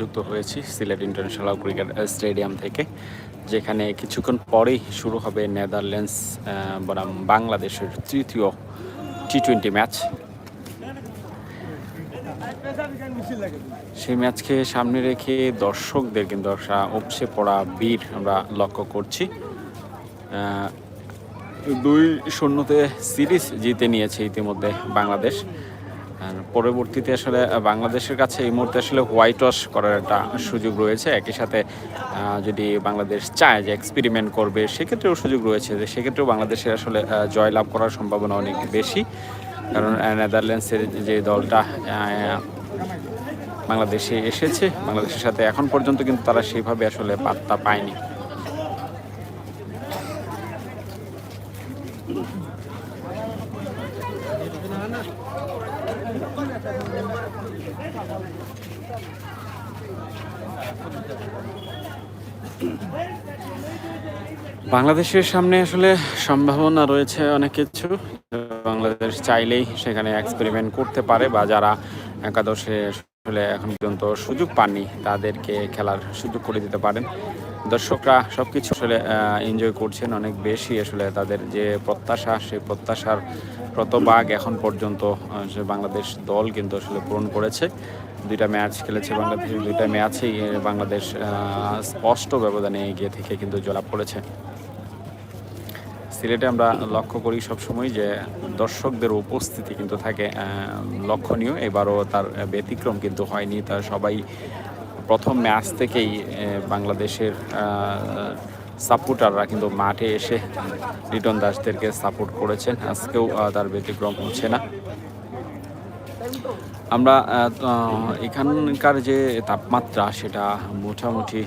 যুক্ত হয়েছি Sylhet international cricket stadium থেকে, যেখানে কিছুক্ষণ পরেই শুরু হবে নেদারল্যান্ডস বনাম বাংলাদেশের তৃতীয় টি টোয়েন্টি ম্যাচ সেই ম্যাচকে সামনে রেখে দর্শকদের কিন্তু একটা উপসে পড়া বীর আমরা লক্ষ্য করছি। দুই শূন্যতে সিরিজ জিতে নিয়েছে ইতিমধ্যে বাংলাদেশ। আর পরবর্তীতে আসলে বাংলাদেশের কাছে এই মুহূর্তে আসলে হোয়াইট ওয়াশ করার একটা সুযোগ রয়েছে। একই সাথে যদি বাংলাদেশ চায় যে এক্সপেরিমেন্ট করবে, সেক্ষেত্রেও সুযোগ রয়েছে যে সেক্ষেত্রেও বাংলাদেশের আসলে জয়লাভ করার সম্ভাবনা অনেক বেশি। কারণ নেদারল্যান্ডসের যে দলটা বাংলাদেশে এসেছে, বাংলাদেশের সাথে এখন পর্যন্ত কিন্তু তারা সেইভাবে আসলে পাত্তা পায়নি। বাংলাদেশের সামনে আসলে সম্ভাবনা রয়েছে অনেক কিছু। বাংলাদেশ চাইলেই সেখানে এক্সপেরিমেন্ট করতে পারে বা যারা একাদশে আসলে এখন পর্যন্ত সুযোগ পাননি, তাদেরকে খেলার সুযোগ করে দিতে পারেন। দর্শকরা সব কিছু আসলে এনজয় করছেন অনেক বেশি আসলে তাদের যে প্রত্যাশা, সেই প্রত্যাশার প্রতভাগ এখন পর্যন্ত বাংলাদেশ দল কিন্তু আসলে পূরণ করেছে। দুইটা ম্যাচ খেলেছে বাংলাদেশ, দুইটা ম্যাচেই বাংলাদেশ স্পষ্ট ব্যবধানে এগিয়ে থেকে কিন্তু জয়লাভ করেছে। সিলেটে আমরা লক্ষ্য করি সবসময় যে দর্শকদের উপস্থিতি কিন্তু থাকে লক্ষণীয়। এবারও তার ব্যতিক্রম কিন্তু হয়নি। তার সবাই প্রথম ম্যাচ থেকেই বাংলাদেশের সাপোর্টাররা কিন্তু মাঠে এসে লিটন দাসদেরকে সাপোর্ট করেছেন। আজকেও তার ব্যতিক্রম হচ্ছে না। আমরা এখানকার যে তাপমাত্রা সেটা মোটামুটি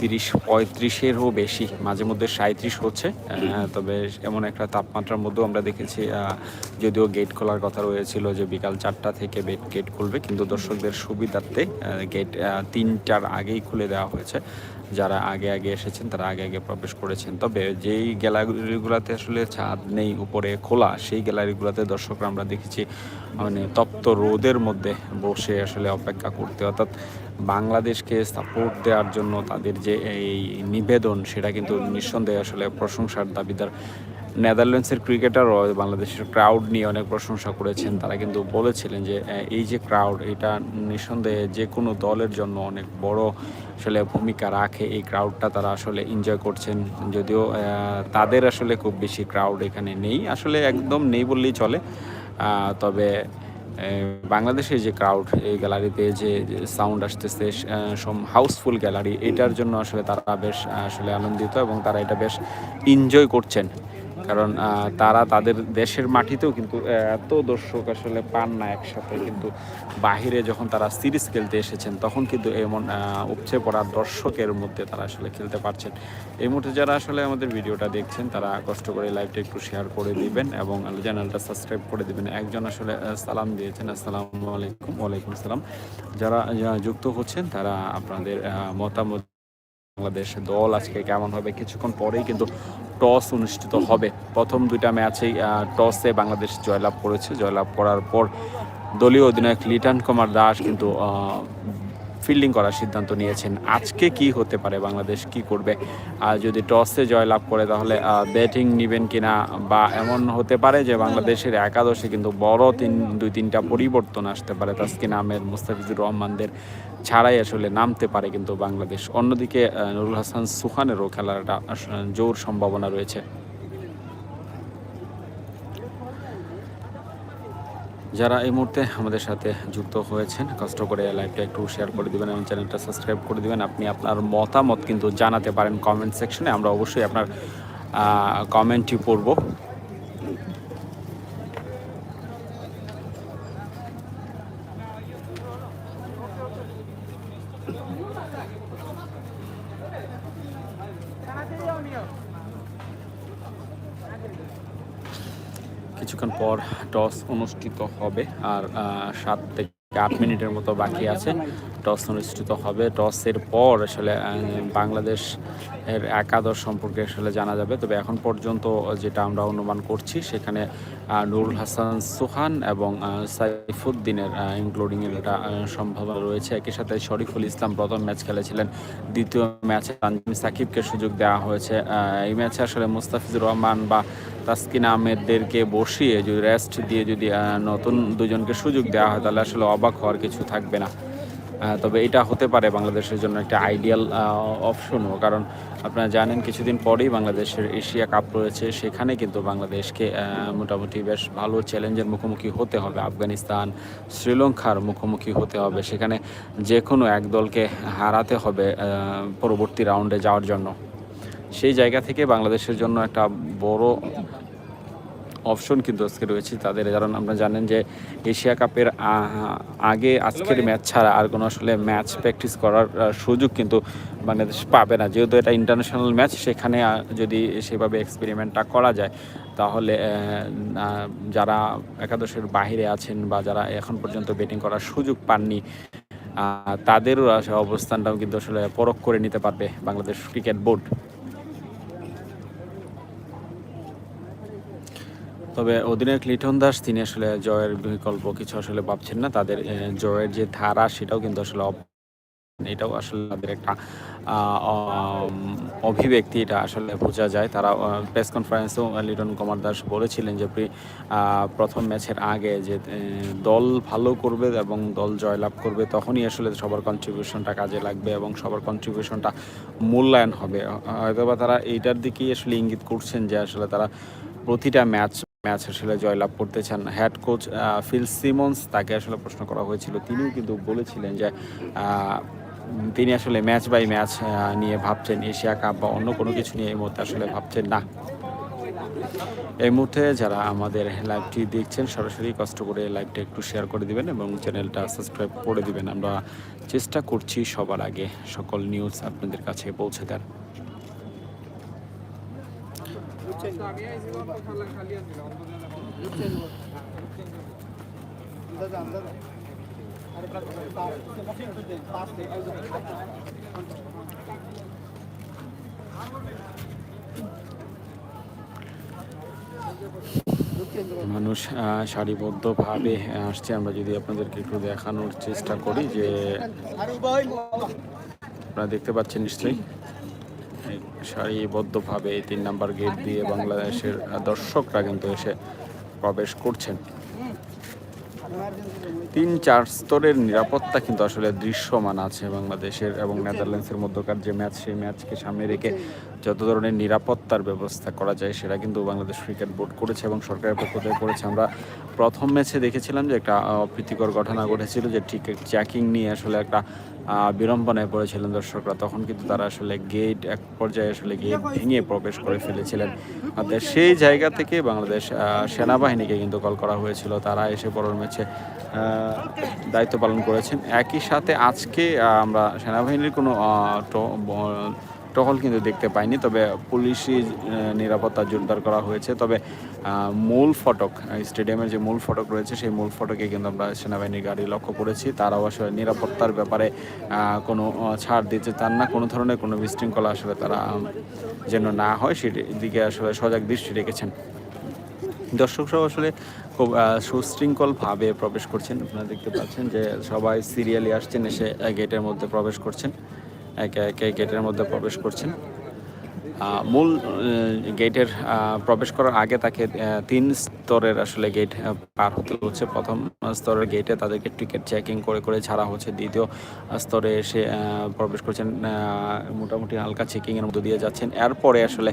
তিরিশ পঁয়ত্রিশেরও বেশি মাঝে মধ্যে সাঁত্রিশ হচ্ছে। আহ, তবে এমন একটা তাপমাত্রার মধ্যেও আমরা দেখেছি যদিও গেট খোলার কথা রয়েছিল যে বিকাল চারটা থেকে বেট গেট খুলবে কিন্তু দর্শকদের সুবিধার্থে গেট তিনটার আগেই খুলে দেওয়া হয়েছে। যারা আগে আগে এসেছেন তারা আগে আগে প্রবেশ করেছেন। তবে যেই গ্যালারিগুলোতে আসলে ছাদ নেই উপরে খোলা সেই গ্যালারিগুলোতে দর্শকরা আমরা দেখেছি মানে তপ্ত রোদের মধ্যে বসে আসলে অপেক্ষা করতে। অর্থাৎ বাংলাদেশকে সাপোর্ট দেওয়ার জন্য তাদের যে এই নিবেদন, সেটা কিন্তু নিঃসন্দেহে আসলে প্রশংসার দাবিদার। নেদারল্যান্ডসের ক্রিকেটারও বাংলাদেশের ক্রাউড নিয়ে অনেক প্রশংসা করেছেন। তারা কিন্তু বলেছিলেন যে এই যে ক্রাউড এটা নিঃসন্দেহে যে কোনো দলের জন্য অনেক বড় আসলে ভূমিকা রাখে। এই ক্রাউডটা তারা আসলে এনজয় করছেন। যদিও তাদের আসলে খুব বেশি ক্রাউড এখানে নেই। আসলে একদম নেই বললেই চলে। তবে বাংলাদেশের যে ক্রাউড এই গ্যালারিতে যে সাউন্ড আসতেছে সম হাউসফুল গ্যালারি এটার জন্য আসলে তারা বেশ, আসলে আনন্দিত এবং তারা এটা বেশ এনজয় করছেন। কারণ তারা তাদের দেশের মাটিতেও কিন্তু এত দর্শক আসলে পান না একসাথে। কিন্তু বাহিরে যখন তারা সিরিজ খেলতে এসেছেন, তখন কিন্তু এমন উপচে পড়া দর্শকের মধ্যে তারা আসলে খেলতে পারছেন। এই মুহূর্তে যারা আসলে আমাদের ভিডিওটা দেখছেন, তারা কষ্ট করে লাইভটা একটু শেয়ার করে দিবেন এবং চ্যানেলটা সাবস্ক্রাইব করে দিবেন। একজন আসলে সালাম দিয়েছেন, আসসালামু আলাইকুম, ওয়ালাইকুম সালাম। যারা যারা যুক্ত হচ্ছেন, তারা আপনাদের মতামত, বাংলাদেশ দল আজকে কেমন হবে কিছুক্ষণ পরেই কিন্তু টস অনুষ্ঠিত হবে। প্রথম দুইটা ম্যাচেই টসে বাংলাদেশ জয়লাভ করেছে। জয়লাভ করার পর দলীয় অধিনায়ক লিটন কুমার দাস কিন্তু ফিল্ডিং করার সিদ্ধান্ত নিয়েছেন। আজকে কি হতে পারে? বাংলাদেশ কি করবে? আর যদি টসে জয়লাভ করে, তাহলে ব্যাটিং নেবেন কিনা? বা এমন হতে পারে যে বাংলাদেশের একাদশে কিন্তু বড় তিন, দুই, তিনটা পরিবর্তন আসতে পারে। তাসকিন আহমেদ, মুস্তাফিজুর রহমানদের ছাড়াই আসলে নামতে পারে কিন্তু বাংলাদেশ। অন্যদিকে নুরুল হাসান সুখানেরও খেলার একটা জোর সম্ভাবনা রয়েছে। যারা এই মুহূর্তে আমাদের সাথে যুক্ত হয়েছেন, কষ্ট করে লাইভটা একটু শেয়ার করে দেবেন এবং চ্যানেলটা সাবস্ক্রাইব করে দেবেন। আপনি আপনার মতামত কিন্তু জানাতে পারেন কমেন্ট সেকশনে আমরা অবশ্যই আপনার কমেন্টই পড়ব কিছুক্ষণ পর টস অনুষ্ঠিত হবে আর সাত থেকে আট মিনিটের মতো বাকি আছে। টস অনুষ্ঠিত হবে। টসের পর আসলে বাংলাদেশ এর একাদশ সম্পর্কে আসলে জানা যাবে। তবে এখন পর্যন্ত যেটা আমরা অনুমান করছি, সেখানে নুরুল হাসান সুহান এবং সাইফুদ্দিনের ইনক্লুডিং এর একটা সম্ভাবনা রয়েছে। একই সাথে শরীফুল ইসলাম প্রথম ম্যাচ খেলেছিলেন। দ্বিতীয় ম্যাচে তানজিম সাকিবকে সুযোগ দেওয়া হয়েছে। এই ম্যাচে আসলে মুস্তাফিজুর রহমান বা তাসকিন আহমেদদেরকে বসিয়ে যদি রেস্ট দিয়ে যদি নতুন দুজনকে সুযোগ দেওয়া হয়, তাহলে আসলে অবাক হওয়ার কিছু থাকবে না। তবে এটা হতে পারে বাংলাদেশের জন্য একটা আইডিয়াল অপশনও কারণ আপনারা জানেন, কিছুদিন পরেই বাংলাদেশের এশিয়া কাপ রয়েছে। সেখানে কিন্তু বাংলাদেশকে মোটামুটি বেশ ভালো চ্যালেঞ্জের মুখোমুখি হতে হবে। আফগানিস্তান, শ্রীলঙ্কার মুখোমুখি হতে হবে। সেখানে যে কোনো এক দলকে হারাতে হবে পরবর্তী রাউন্ডে যাওয়ার জন্য। সেই জায়গা থেকে বাংলাদেশের জন্য একটা বড় অপশন কিন্তু আজকে রয়েছে তাদের কারণ আপনারা জানেন যে এশিয়া কাপের আগে আজকের ম্যাচ ছাড়া আর কোনো আসলে ম্যাচ প্র্যাকটিস করার সুযোগ কিন্তু বাংলাদেশ পাবে না। যেহেতু এটা ইন্টারন্যাশনাল ম্যাচ সেখানে যদি সেভাবে এক্সপেরিমেন্টটা করা যায় তাহলে যারা একাদশের বাইরে আছেন বা যারা এখন পর্যন্ত ব্যাটিং করার সুযোগ পাননি তাদেরও আসলে অবস্থানটাও কিন্তু আসলে পরখ করে নিতে পারবে বাংলাদেশ ক্রিকেট বোর্ড তবে অধিনায়ক লিটন দাস, তিনি আসলে জয়ের বিকল্প কিছু আসলে ভাবছেন না। তাদের জয়ের যে ধারা, সেটাও কিন্তু আসলে এটাও আসলে তাদের একটা অভিব্যক্তি, এটা আসলে বোঝা যায়। তারা প্রেস কনফারেন্সেও লিটন কুমার দাস বলেছিলেন যে প্রথম ম্যাচের আগে যে দল ভালো করবে এবং দল জয়লাভ করবে, তখনই আসলে সবার কন্ট্রিবিউশনটা কাজে লাগবে এবং সবার কন্ট্রিবিউশনটা মূল্যায়ন হবে। হয়তোবা তারা এইটার দিকেই আসলে ইঙ্গিত করছেন যে, আসলে তারা প্রতিটা ম্যাচ ম্যাচ আসলে জয়লাভ করতে চান হেড কোচ ফিল সিমন্স। তাকে আসলে প্রশ্ন করা হয়েছিল। তিনিও কিন্তু বলেছিলেন যে তিনি আসলে ম্যাচ বাই ম্যাচ নিয়ে ভাবছেন। এশিয়া কাপ বা অন্য কোনো কিছু নিয়ে এই মুহূর্তে আসলে ভাবছেন না। এই মুহূর্তে যারা আমাদের লাইভটি দেখছেন, সরাসরি কষ্ট করে লাইভটা একটু শেয়ার করে দিবেন এবং চ্যানেলটা সাবস্ক্রাইব করে দিবেন। আমরা চেষ্টা করছি সবার আগে সকল নিউজ আপনাদের কাছে পৌঁছে দেন মানুষ সারিবদ্ধভাবে আসছে। আমরা যদি আপনাদেরকে একটু দেখানোর চেষ্টা করি যে, আপনারা দেখতে পাচ্ছেন নিশ্চয়ই। সারিবদ্ধভাবে এই তিন নাম্বার গেট দিয়ে বাংলাদেশের দর্শকরা কিন্তু এসে প্রবেশ করছেন। তিন চার স্তরের নিরাপত্তা কিন্তু আসলে দৃশ্যমান আছে বাংলাদেশের এবং নেদারল্যান্ডসের মধ্যকার যে ম্যাচ, সেই ম্যাচকে সামনে রেখে যত ধরনের নিরাপত্তার ব্যবস্থা করা যায় সেটা কিন্তু বাংলাদেশ ক্রিকেট বোর্ড করেছে এবং সরকারের পক্ষ থেকে করেছে। আমরা প্রথম ম্যাচে দেখেছিলাম যে একটা অপ্রীতিকর ঘটনা ঘটেছিল যে ঠিক চেকিং নিয়ে আসলে একটা বিড়ম্বনায় পড়েছিলেন দর্শকরা। তখন কিন্তু তারা আসলে গেট এক পর্যায়ে আসলে গেট ভেঙে প্রবেশ করে ফেলেছিলেন। সেই জায়গা থেকে বাংলাদেশ সেনাবাহিনীকে কিন্তু কল করা হয়েছিল। তারা এসে পরের ম্যাচে দায়িত্ব পালন করেছেন। একই সাথে আজকে আমরা সেনাবাহিনীর কোনো টহল কিন্তু দেখতে পাইনি, তবে পুলিশি নিরাপত্তা জোরদার করা হয়েছে। তবে মূল ফটক স্টেডিয়ামের যে মূল ফটক রয়েছে, সেই মূল ফটকে কিন্তু আমরা সেনাবাহিনীর গাড়ি লক্ষ্য করেছি। তারাও আসলে নিরাপত্তার ব্যাপারে কোনো ছাড় দিতে চান না। কোনো ধরনের কোনো বিশৃঙ্খলা আসলে তারা যেন না হয়, সেদিকে আসলে সজাগ দৃষ্টি রেখেছেন। দর্শকরাও আসলে খুব সুশৃঙ্খলভাবে প্রবেশ করছেন। আপনারা দেখতে পাচ্ছেন যে সবাই সিরিয়ালি আসছেন, এসে গেটের মধ্যে প্রবেশ করছেন। একে একে গেটের মধ্যে প্রবেশ করছেন। মূল গেটের প্রবেশ করার আগে তাকে তিন স্তরের আসলে গেট পার হতে হচ্ছে। প্রথম স্তরের গেটে তাদেরকে টিকিট চেকিং করে করে ছাড়া হচ্ছে। দ্বিতীয় স্তরে এসে প্রবেশ করছেন মোটামুটি হালকা চেকিংয়ের মধ্যে দিয়ে যাচ্ছেন। এরপরে আসলে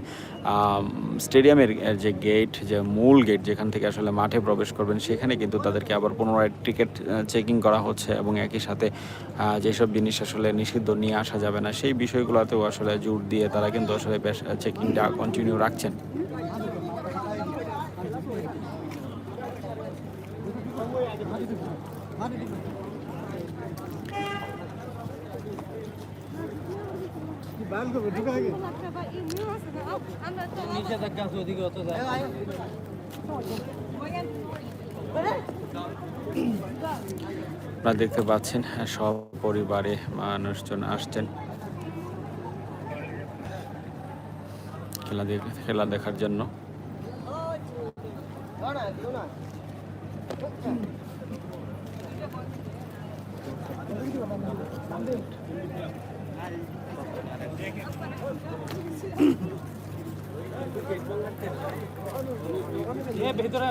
স্টেডিয়ামের যে গেট যে মূল গেট যেখান থেকে আসলে মাঠে প্রবেশ করবেন, সেখানে কিন্তু তাদেরকে আবার পুনরায় টিকিট চেকিং করা হচ্ছে এবং একই সাথে যেসব জিনিস আসলে নিষিদ্ধ, নিয়ে আসা যাবে না, সেই বিষয়গুলোতেও আসলে জোর দিয়ে তারা কিন্তু আসলে বেশ চেকিংটা কন্টিনিউ রাখছেন। আপনারা দেখতে পাচ্ছেন সব পরিবারে মানুষজন আসছেন। খেলা খেলা দেখার জন্য। ভেতরে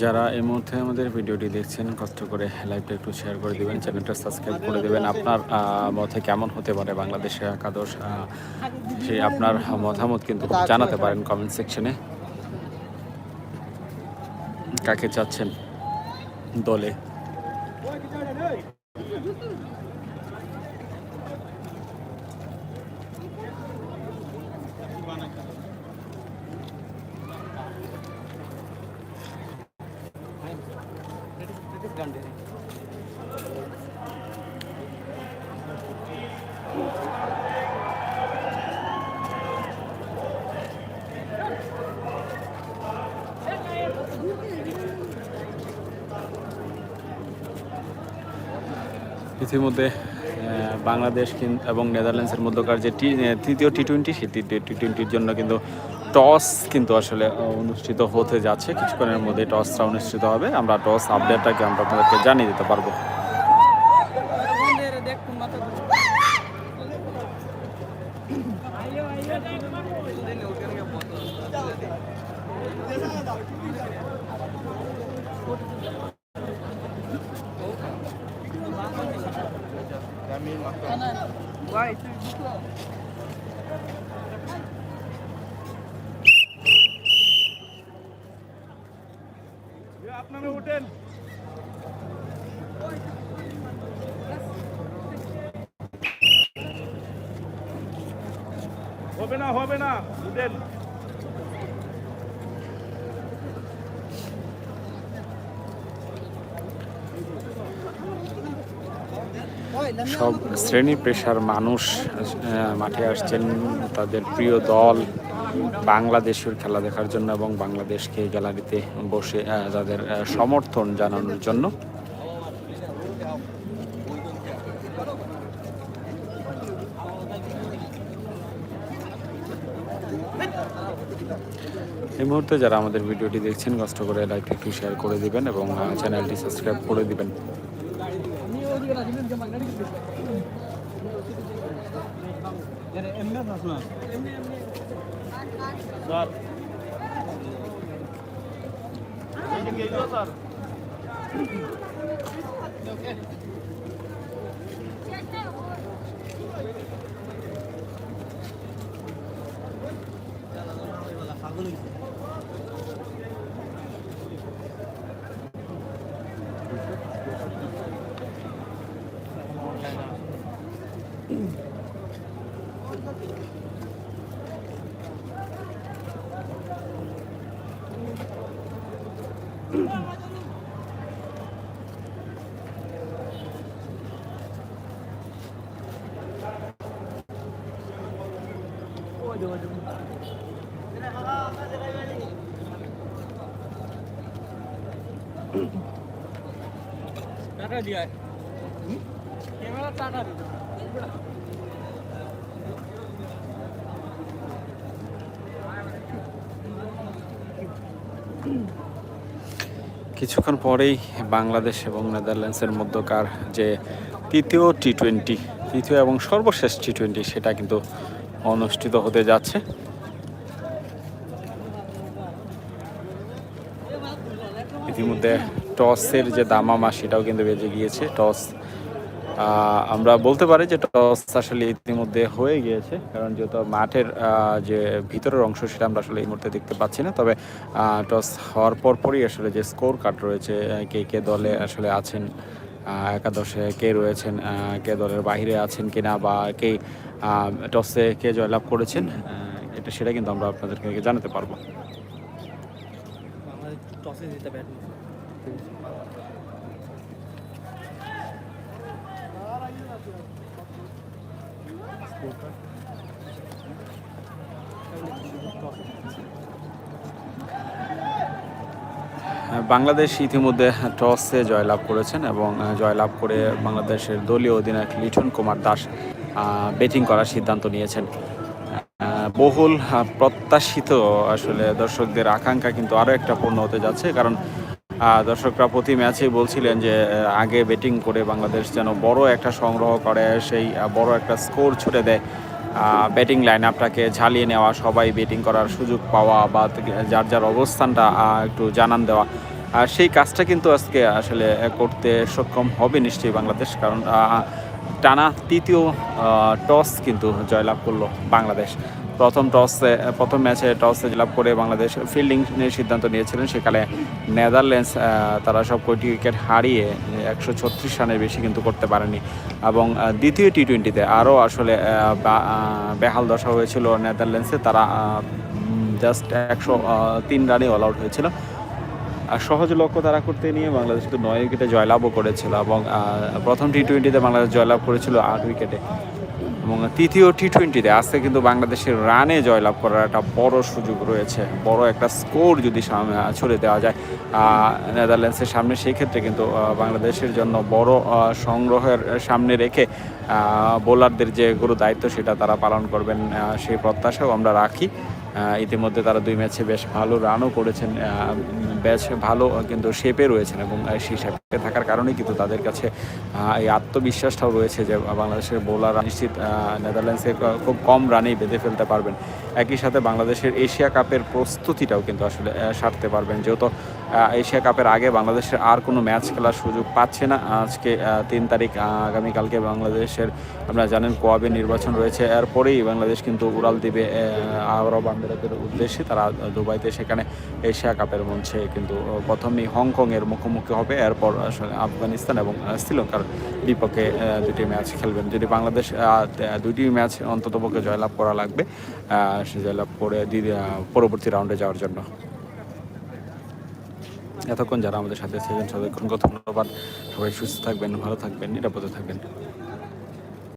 যারা এই মুহূর্তে আমাদের ভিডিওটি দেখছেন, কষ্ট করে লাইভটা একটু শেয়ার করে দেবেন চ্যানেলটা সাবস্ক্রাইব করে দেবেন। আপনার মতে কেমন হতে পারে বাংলাদেশে একাদশ? সেই আপনার মতামত কিন্তু জানাতে পারেন কমেন্ট সেকশনে কাকে চাচ্ছেন? দলে। ইতিমধ্যে বাংলাদেশ এবং নেদারল্যান্ডসের মধ্যকার যে তৃতীয় টি টোয়েন্টি সেই তৃতীয় টি টোয়েন্টির জন্য কিন্তু টস কিন্তু আসলে অনুষ্ঠিত হতে যাচ্ছে। কিছুক্ষণের মধ্যে টসটা অনুষ্ঠিত হবে। আমরা টস আপডেটটাকে আমরা আপনাদেরকে জানিয়ে দিতে পারব। আপনারা ওঠেন হবে না হবে না, উঠেন। সব শ্রেণি পেশার মানুষ মাঠে আসছেন, তাদের প্রিয় দল বাংলাদেশের খেলা দেখার জন্য এবং বাংলাদেশকে গ্যালারিতে বসে তাদের সমর্থন জানানোর জন্য। এই মুহূর্তে যারা আমাদের ভিডিওটি দেখছেন, কষ্ট করে লাইক একটু শেয়ার করে দিবেন এবং চ্যানেলটি সাবস্ক্রাইব করে দিবেন। এমনি আস না দিয়ে ক্যামেরা দিতে কিছুক্ষণ পরেই বাংলাদেশ এবং নেদারল্যান্ডসের মধ্যকার যে তৃতীয় টি টোয়েন্টি তৃতীয় এবং সর্বশেষ টি টোয়েন্টি সেটা কিন্তু অনুষ্ঠিত হতে যাচ্ছে। ইতিমধ্যে টসের যে দামামা, সেটাও কিন্তু বেজে গিয়েছে। টস আমরা বলতে পারি যে টস আসলে ইতিমধ্যে হয়ে গিয়েছে, কারণ যেহেতু মাঠের যে ভিতরের অংশ, সেটা আমরা আসলে এই মুহূর্তে দেখতে পাচ্ছি না। তবে টস হওয়ার পরপরই আসলে যে স্কোর কার্ড রয়েছে কে কে দলে আসলে আছেন একাদশে কে রয়েছেন কে দলের বাইরে আছেন কিনা বা কে টসে কে জয়লাভ করেছেন এটা সেটা কিন্তু আমরা আপনাদেরকে জানাতে পারব। বাংলাদেশ ইতিমধ্যে টসে জয়লাভ করেছেন এবং জয়লাভ করে বাংলাদেশের দলীয় অধিনায়ক লিটন কুমার দাস ব্যাটিং করার সিদ্ধান্ত নিয়েছেন। বহুল প্রত্যাশিত আসলে দর্শকদের আকাঙ্ক্ষা কিন্তু আরও একটা পূর্ণ হতে যাচ্ছে। কারণ দর্শকরা প্রতি ম্যাচেই বলছিলেন যে আগে ব্যাটিং করে বাংলাদেশ যেন বড় একটা সংগ্রহ করে, সেই বড় একটা স্কোর ছুটে দেয়। ব্যাটিং লাইন আপটাকে ঝালিয়ে নেওয়া, সবাই ব্যাটিং করার সুযোগ পাওয়া বা যার যার অবস্থানটা একটু জানান দেওয়া। আর সেই কাজটা কিন্তু আজকে আসলে করতে সক্ষম হবে নিশ্চয়ই বাংলাদেশ। কারণ টানা তৃতীয় টস কিন্তু জয়লাভ করল বাংলাদেশ। প্রথম টসে, প্রথম ম্যাচে টসে জয়লাভ করে বাংলাদেশ ফিল্ডিং সিদ্ধান্ত নিয়েছিলেন। সেখানে নেদারল্যান্ডস তারা সব কয়টি উইকেট হারিয়ে একশো ছত্রিশ রানের বেশি কিন্তু করতে পারেনি। এবং দ্বিতীয় টি টোয়েন্টিতে আরও আসলে বেহাল দশা হয়েছিল নেদারল্যান্ডসে। তারা জাস্ট একশো তিন রানে অল আউট হয়েছিল। সহজ লক্ষ্য তারা করতে নিয়ে বাংলাদেশ কিন্তু নয় উইকেটে জয়লাভও করেছিল এবং প্রথম টি টোয়েন্টিতে বাংলাদেশ জয়লাভ করেছিল আট উইকেটে। এবং তৃতীয় টি টোয়েন্টিতে আজকে কিন্তু বাংলাদেশের রানে জয়লাভ করার একটা বড় সুযোগ রয়েছে। বড় একটা স্কোর যদি ছড়ে দেওয়া যায় নেদারল্যান্ডসের সামনে সেই ক্ষেত্রে কিন্তু বাংলাদেশের জন্য বড় সংগ্রহের সামনে রেখে বোলারদের যে গুরু দায়িত্ব সেটা তারা পালন করবেন সেই প্রত্যাশাও আমরা রাখি। ইতিমধ্যে তারা দুই ম্যাচে বেশ ভালো রানও করেছেন বেশ ভালো কিন্তু শেপে রয়েছেন এবং সেই শেপে থাকার কারণেই কিন্তু তাদের কাছে এই আত্মবিশ্বাসটাও রয়েছে যে বাংলাদেশের বোলার নিশ্চিত নেদারল্যান্ডসে খুব কম রানেই বেঁধে ফেলতে পারবেন। একই সাথে বাংলাদেশের এশিয়া কাপের প্রস্তুতিটাও কিন্তু আসলে সারতে পারবেন। যেহেতু এশিয়া কাপের আগে বাংলাদেশের আর কোনো ম্যাচ খেলার সুযোগ পাচ্ছে না। আজকে তিন তারিখ আগামীকালকে বাংলাদেশের, আপনারা জানেন, কোয়াবে নির্বাচন রয়েছে। এরপরেই বাংলাদেশ কিন্তু উড়াল দিবে আরব আমিরাতের উদ্দেশ্যে। তারা দুবাইতে সেখানে এশিয়া কাপের মঞ্চে কিন্তু প্রথমেই হংকংয়ের মুখোমুখি হবে। এরপর আসলে আফগানিস্তান এবং শ্রীলঙ্কার বিপক্ষে দুটি ম্যাচ খেলবেন। যদি বাংলাদেশ দুটি ম্যাচ অন্ততপক্ষে জয়লাভ করা লাগবে সে করে পরবর্তী রাউন্ডে যাওয়ার জন্য। এতক্ষণ যারা আমাদের সাথে ছিলেন অসংখ্য ধন্যবাদ। সবাই সুস্থ থাকবেন, ভালো থাকবেন, নিরাপদে থাকবেন।